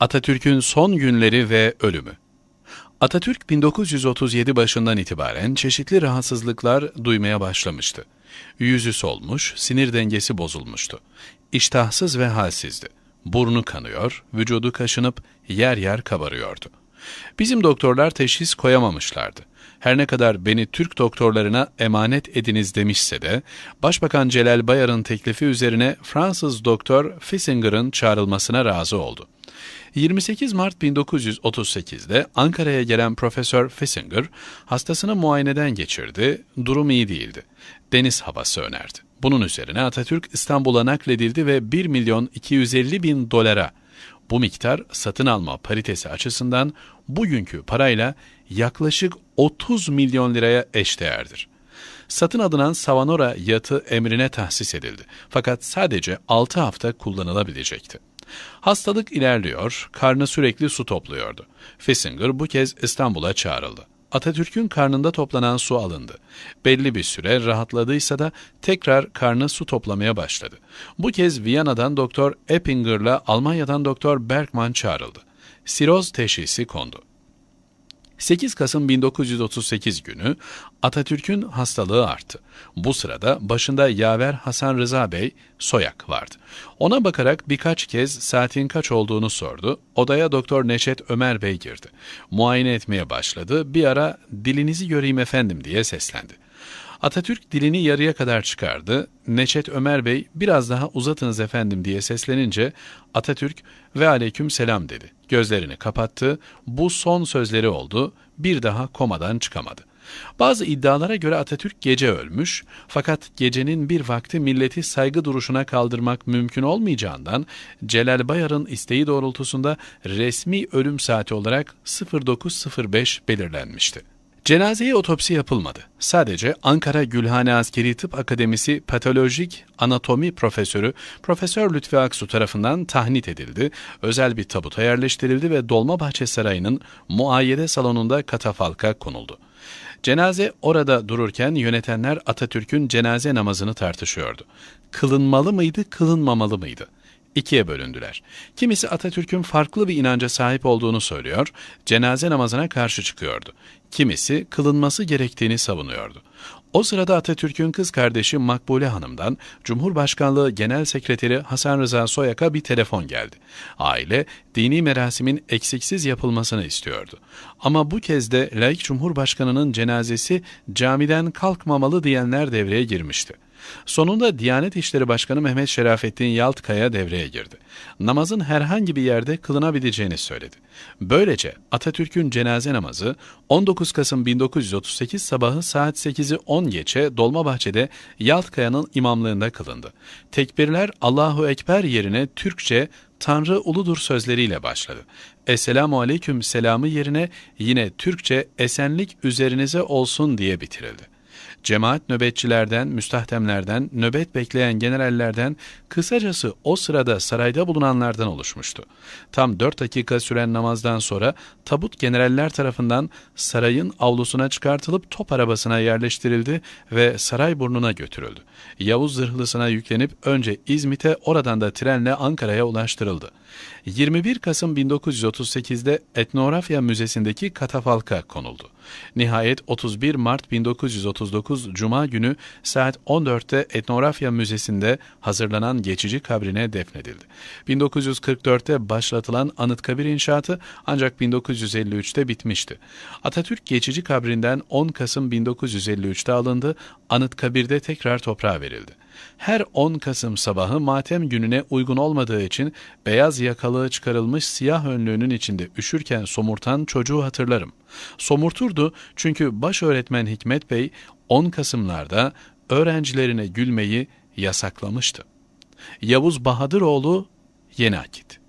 Atatürk'ün son günleri ve ölümü. Atatürk 1937 başından itibaren çeşitli rahatsızlıklar duymaya başlamıştı. Yüzü solmuş, sinir dengesi bozulmuştu. İştahsız ve halsizdi. Burnu kanıyor, vücudu kaşınıp yer yer kabarıyordu. Bizim doktorlar teşhis koyamamışlardı. Her ne kadar beni Türk doktorlarına emanet ediniz demişse de, Başbakan Celal Bayar'ın teklifi üzerine Fransız doktor Fissinger'ın çağrılmasına razı oldu. 28 Mart 1938'de Ankara'ya gelen Profesör Fissinger hastasını muayeneden geçirdi, durum iyi değildi. Deniz havası önerdi. Bunun üzerine Atatürk İstanbul'a nakledildi ve 1 milyon 250 bin dolara bu miktar satın alma paritesi açısından bugünkü parayla yaklaşık 30 milyon liraya eşdeğerdir. Satın alınan Savanora yatı emrine tahsis edildi. Fakat sadece 6 hafta kullanılabilecekti. Hastalık ilerliyor, karnı sürekli su topluyordu. Fissinger bu kez İstanbul'a çağrıldı. Atatürk'ün karnında toplanan su alındı. Belli bir süre rahatladıysa da tekrar karnı su toplamaya başladı. Bu kez Viyana'dan Doktor Eppinger'la Almanya'dan Doktor Bergman çağrıldı. Siroz teşhisi kondu. 8 Kasım 1938 günü Atatürk'ün hastalığı arttı. Bu sırada başında yaver Hasan Rıza Bey Soyak vardı. Ona bakarak birkaç kez saatin kaç olduğunu sordu. Odaya Doktor Neşet Ömer Bey girdi. Muayene etmeye başladı. Bir ara dilinizi göreyim efendim diye seslendi. Atatürk dilini yarıya kadar çıkardı. Neşet Ömer Bey biraz daha uzatınız efendim diye seslenince Atatürk ve aleyküm selam dedi. Gözlerini kapattı. Bu son sözleri oldu. Bir daha komadan çıkamadı. Bazı iddialara göre Atatürk gece ölmüş fakat gecenin bir vakti milleti saygı duruşuna kaldırmak mümkün olmayacağından Celal Bayar'ın isteği doğrultusunda resmi ölüm saati olarak 09.05 belirlenmişti. Cenazeye otopsi yapılmadı. Sadece Ankara Gülhane Askeri Tıp Akademisi Patolojik Anatomi Profesörü Profesör Lütfi Aksu tarafından tahnit edildi, özel bir tabuta yerleştirildi ve Dolmabahçe Sarayı'nın muayyede salonunda katafalka konuldu. Cenaze orada dururken yönetenler Atatürk'ün cenaze namazını tartışıyordu. Kılınmalı mıydı, kılınmamalı mıydı? İkiye bölündüler. Kimisi Atatürk'ün farklı bir inanca sahip olduğunu söylüyor, cenaze namazına karşı çıkıyordu. Kimisi kılınması gerektiğini savunuyordu. O sırada Atatürk'ün kız kardeşi Makbule Hanım'dan Cumhurbaşkanlığı Genel Sekreteri Hasan Rıza Soyak'a bir telefon geldi. Aile dini merasimin eksiksiz yapılmasını istiyordu. Ama bu kez de laik Cumhurbaşkanı'nın cenazesi camiden kalkmamalı diyenler devreye girmişti. Sonunda Diyanet İşleri Başkanı Mehmet Şerafettin Yaltkaya devreye girdi. Namazın herhangi bir yerde kılınabileceğini söyledi. Böylece Atatürk'ün cenaze namazı 19 Kasım 1938 sabahı saat 8'i 10 geçe Dolmabahçe'de Yaltkaya'nın imamlığında kılındı. Tekbirler Allahu Ekber yerine Türkçe Tanrı uludur sözleriyle başladı. Esselamu aleyküm selamı yerine yine Türkçe esenlik üzerinize olsun diye bitirildi. Cemaat nöbetçilerden, müstahdemlerden, nöbet bekleyen generallerden, kısacası o sırada sarayda bulunanlardan oluşmuştu. Tam dört dakika süren namazdan sonra tabut generaller tarafından sarayın avlusuna çıkartılıp top arabasına yerleştirildi ve saray burnuna götürüldü. Yavuz zırhlısına yüklenip önce İzmit'e oradan da trenle Ankara'ya ulaştırıldı. 21 Kasım 1938'de Etnografya Müzesi'ndeki katafalka konuldu. Nihayet 31 Mart 1939 Cuma günü saat 14'te Etnografya Müzesi'nde hazırlanan geçici kabrine defnedildi. 1944'te başlatılan Anıtkabir inşaatı ancak 1953'te bitmişti. Atatürk geçici kabrinden 10 Kasım 1953'te alındı, Anıtkabir'de tekrar toprağa verildi. Her 10 Kasım sabahı matem gününe uygun olmadığı için beyaz yakalığı çıkarılmış siyah önlüğünün içinde üşürken somurtan çocuğu hatırlarım. Somurturdu çünkü baş öğretmen Hikmet Bey 10 Kasımlarda öğrencilerine gülmeyi yasaklamıştı. Yavuz Bahadıroğlu Yeni Akit